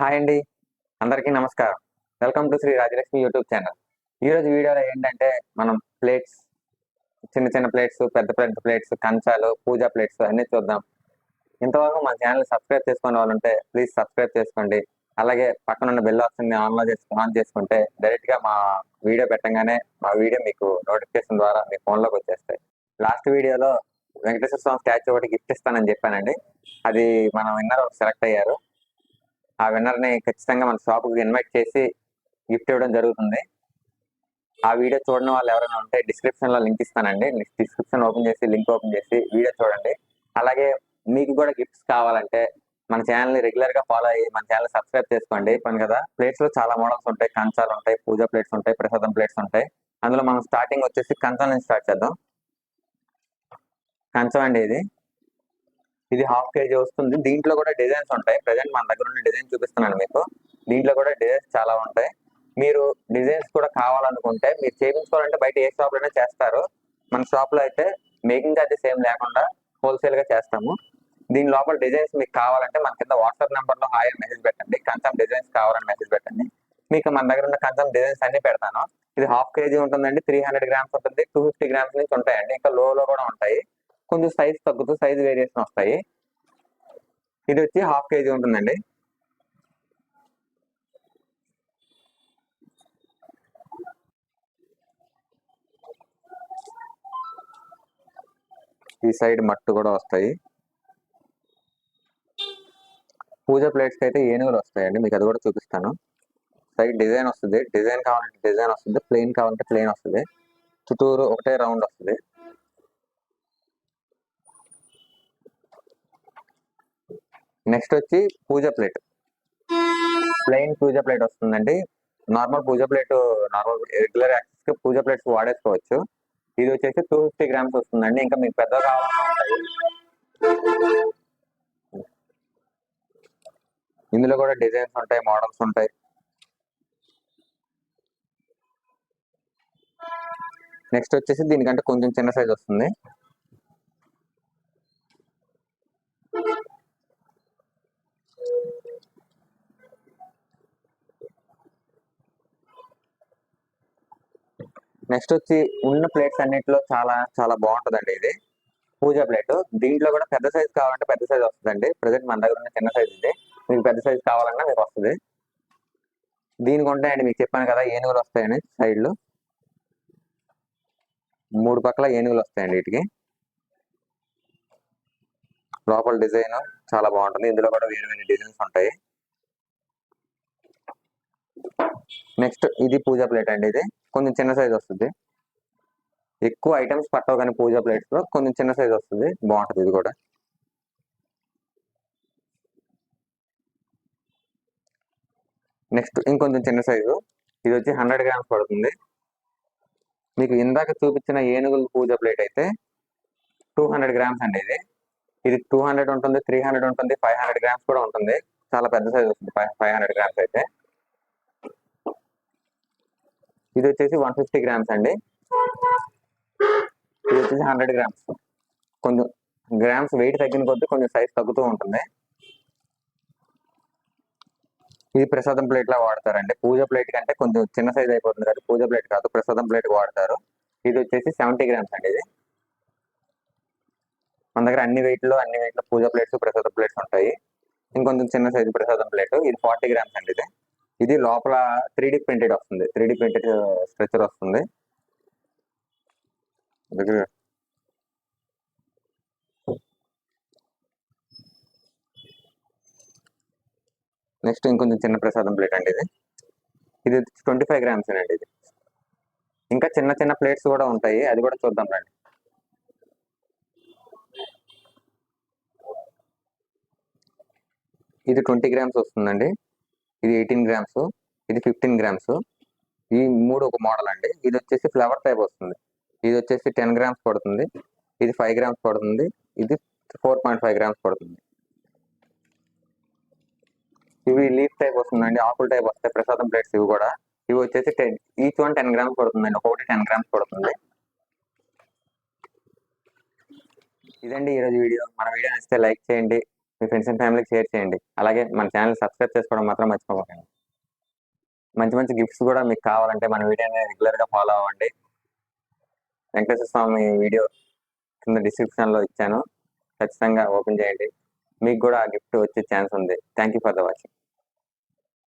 Hi అండి. అందరికీ నమస్కారం. Welcome to Sri Rajalakshmi YouTube channel. ఈ రోజు వీడియోలో ఏంటంటే మనం ప్లేట్స్ చిన్న చిన్న ప్లేట్స్ పెద్ద పెద్ద ప్లేట్స్ కంచాలు పూజా ప్లేట్స్ అన్ని చూద్దాం. ఇంతవరకు మా ఛానల్ సబ్స్క్రైబ్ చేసుకునే వాళ్ళు ఉంటే ప్లీజ్ సబ్స్క్రైబ్ చేసుకోండి. అలాగే పక్కన ఉన్న బెల్ ఆప్షన్ ఆన్లో చేసు ఆన్ చేసుకుంటే డైరెక్ట్గా మా వీడియో పెట్టగానే మా వీడియో మీకు నోటిఫికేషన్ ద్వారా మీ ఫోన్లోకి వచ్చేస్తాయి. లాస్ట్ వీడియోలో వెంకటేశ్వర స్వామి స్టాచ్యూ ఒకటి గిఫ్ట్ ఇస్తానని చెప్పానండి. అది మనం విన్నర్ సెలెక్ట్ అయ్యారు. ఆ విన్నర్ని ఖచ్చితంగా మన షాప్కి ఇన్వైట్ చేసి గిఫ్ట్ ఇవ్వడం జరుగుతుంది. ఆ వీడియో చూడని వాళ్ళు ఎవరైనా ఉంటే డిస్క్రిప్షన్లో లింక్ ఇస్తానండి. డిస్క్రిప్షన్ ఓపెన్ చేసి లింక్ ఓపెన్ చేసి వీడియో చూడండి. అలాగే మీకు కూడా గిఫ్ట్స్ కావాలంటే మన ఛానల్ని ని రెగ్యులర్గా ఫాలో అయ్యి మన ఛానల్ సబ్స్క్రైబ్ చేసుకోండి. పని కదా? ప్లేట్స్లో చాలా మోడల్స్ ఉంటాయి. కంచాలు ఉంటాయి పూజా ప్లేట్స్ ఉంటాయి ప్రసాదం ప్లేట్స్ ఉంటాయి. అందులో మనం స్టార్టింగ్ వచ్చేసి కంచం నుంచి స్టార్ట్ చేద్దాం. కంచం అండి ఇది. ఇది హాఫ్ కేజీ వస్తుంది. దీంట్లో కూడా డిజైన్స్ ఉంటాయి. ప్రజెంట్ మన దగ్గర ఉన్న డిజైన్ చూపిస్తున్నాను మీకు. దీంట్లో కూడా డిజైన్స్ చాలా ఉంటాయి. మీరు డిజైన్స్ కూడా కావాలనుకుంటే మీరు చేయించుకోవాలంటే బయట ఏ షాప్ అయినా చేస్తారు. మన షాప్లో అయితే మేకింగ్ ఛార్జెస్ ఏం లేకుండా హోల్సేల్గా చేస్తాము. దీని లోపల డిజైన్స్ మీకు కావాలంటే మన కింద వాట్సాప్ నెంబర్లో హాయ్ మెసేజ్ పెట్టండి. కన్సమ్ డిజైన్స్ కావాలని మెసేజ్ పెట్టండి. మీకు మన దగ్గర ఉన్న కన్సమ్ డిజైన్స్ అన్ని పెడతాను. ఇది హాఫ్ కేజీ ఉంటుందండి. త్రీ హండ్రెడ్ గ్రామ్స్ ఉంటుంది. టూ ఫిఫ్టీ గ్రామ్స్ నుంచి ఉంటాయండి. ఇంకా లో లో కూడా ఉంటాయి. కొంచెం సైజ్ తగ్గుతూ సైజ్ వేరియేషన్ వస్తాయి. ఇది వచ్చి హాఫ్ కేజీ ఉంటుందండి. ఈ సైడ్ మట్టు కూడా వస్తాయి. పూజ ప్లేట్స్ అయితే ఏనుగులు వస్తాయండి మీకు అది కూడా చూపిస్తాను. సైడ్ డిజైన్ వస్తుంది. డిజైన్ కావాలంటే డిజైన్ వస్తుంది. ప్లెయిన్ కావాలంటే ప్లెయిన్ వస్తుంది. చుట్టూరు ఒకటే రౌండ్ వస్తుంది. నెక్స్ట్ వచ్చి puja plate plain puja plate వస్తుందండి. Normal puja plate normal regular యాక్సెస్కి puja plates వాడేసుకోవచ్చు. ఇది వచ్చేసి టూ ఫిఫ్టీ గ్రామ్స్ వస్తుందండి. ఇంకా మీకు పెద్ద కావాలన్నా ఉంటాయి. ఇందులో కూడా డిజైన్స్ ఉంటాయి మోడల్స్ ఉంటాయి. నెక్స్ట్ వచ్చేసి దీనికంటే కొంచెం చిన్న సైజ్ వస్తుంది. నెక్స్ట్ వచ్చి ఉన్న ప్లేట్స్ అన్నిటిలో చాలా చాలా బాగుంటుందండి ఇది. పూజ ప్లేట్. దీంట్లో కూడా పెద్ద సైజ్ కావాలంటే పెద్ద సైజ్ వస్తుందండి. ప్రజెంట్ మన దగ్గర ఉన్న చిన్న సైజ్ ఇది. మీకు పెద్ద సైజ్ కావాలన్నా మీకు వస్తుంది. దీనికి ఉంటాయండి మీకు చెప్పాను కదా ఏనుగులు వస్తాయని సైడ్లు. మూడు పక్కల ఏనుగులు వస్తాయండి వీటికి. లోపల డిజైన్ చాలా బాగుంటుంది. ఇందులో కూడా వేరు వేరు డిజైన్స్ ఉంటాయి. నెక్స్ట్ ఇది పూజ ప్లేట్ అండి ఇది. కొంచెం చిన్న సైజ్ వస్తుంది. ఎక్కువ ఐటమ్స్ పట్టవు కానీ పూజ ప్లేట్స్లో కొంచెం చిన్న సైజ్ వస్తుంది. బాగుంటుంది ఇది కూడా. నెక్స్ట్ ఇంకొంచెం చిన్న సైజు ఇది వచ్చి హండ్రెడ్ గ్రామ్స్ పడుతుంది. మీకు ఇందాక చూపించిన ఏనుగుల పూజ ప్లేట్ అయితే టూ హండ్రెడ్ గ్రామ్స్ అండి ఇది. ఇది టూ హండ్రెడ్ ఉంటుంది త్రీ హండ్రెడ్ ఉంటుంది ఫైవ్ హండ్రెడ్ గ్రామ్స్ కూడా ఉంటుంది. చాలా పెద్ద సైజ్ వస్తుంది ఫైవ్ హండ్రెడ్ గ్రామ్స్ అయితే. ఇది వచ్చేసి వన్ ఫిఫ్టీ గ్రామ్స్ అండి. ఇది వచ్చేసి హండ్రెడ్ గ్రామ్స్ కొంచెం గ్రామ్స్ వెయిట్ తగ్గిన కొద్దీ కొంచెం సైజ్ తగ్గుతూ ఉంటుంది. ఇది ప్రసాదం ప్లేట్ లా వాడతారండి. పూజ ప్లేట్ కంటే కొంచెం చిన్న సైజ్ అయిపోతుంది కదా పూజ ప్లేట్ కాదు ప్రసాదం ప్లేట్ వాడతారు. ఇది వచ్చేసి సెవెంటీ గ్రామ్స్ అండి ఇది. మన దగ్గర అన్ని వెయిట్లో అన్ని వెయిట్లో లో పూజ ప్లేట్స్ ప్రసాదం ప్లేట్స్ ఉంటాయి. ఇంకొంచెం చిన్న సైజు ప్రసాదం ప్లేట్ ఇది ఫార్టీ గ్రామ్స్ అండి ఇది. ఇది లోపల త్రీ డి ప్రింటెడ్ వస్తుంది. త్రీ డి ప్రింటెడ్ స్ట్రక్చర్ వస్తుంది. దగ్గర నెక్స్ట్ ఇంకొంచెం చిన్న ప్రసాదం ప్లేట్ అండి ఇది. ఇది ట్వంటీ ఫైవ్ గ్రామ్స్ అండి ఇది. ఇంకా చిన్న చిన్న ప్లేట్స్ కూడా ఉంటాయి. అది కూడా చూద్దాం రండి. ఇది ట్వంటీ గ్రామ్స్ వస్తుందండి. ఇది ఎయిటీన్ గ్రామ్స్ ఇది ఫిఫ్టీన్ గ్రామ్స్ ఈ మూడు ఒక మోడల్ అండి. ఇది వచ్చేసి ఫ్లవర్ టైప్ వస్తుంది. ఇది వచ్చేసి టెన్ గ్రామ్స్ పడుతుంది. ఇది ఫైవ్ గ్రామ్స్ పడుతుంది. ఇది ఫోర్ పాయింట్ ఫైవ్ గ్రామ్స్ పడుతుంది. ఇవి లీఫ్ టైప్ వస్తుందండి ఆకుల టైప్ వస్తాయి ప్రసాదం ప్లేట్స్ ఇవి కూడా. ఇవి వచ్చేసి ten each one ten grams పడుతుందండి. ఒకటి టెన్ గ్రామ్స్ పడుతుంది. ఇదండి ఈరోజు వీడియో. మన వీడియో నచ్చితే లైక్ చేయండి. మీ ఫ్రెండ్స్ అండ్ ఫ్యామిలీకి షేర్ చేయండి. అలాగే మన ఛానల్ సబ్స్క్రైబ్ చేసుకోవడం మాత్రం మర్చిపోకండి. మంచి మంచి గిఫ్ట్స్ కూడా మీకు కావాలంటే మన వీడియోని రెగ్యులర్గా ఫాలో అవ్వండి. వెంకటేశ్వర స్వామి వీడియో కింద డిస్క్రిప్షన్లో ఇచ్చాను. ఖచ్చితంగా ఓపెన్ చేయండి. మీకు కూడా ఆ గిఫ్ట్ వచ్చే ఛాన్స్ ఉంది. Thank you for the watching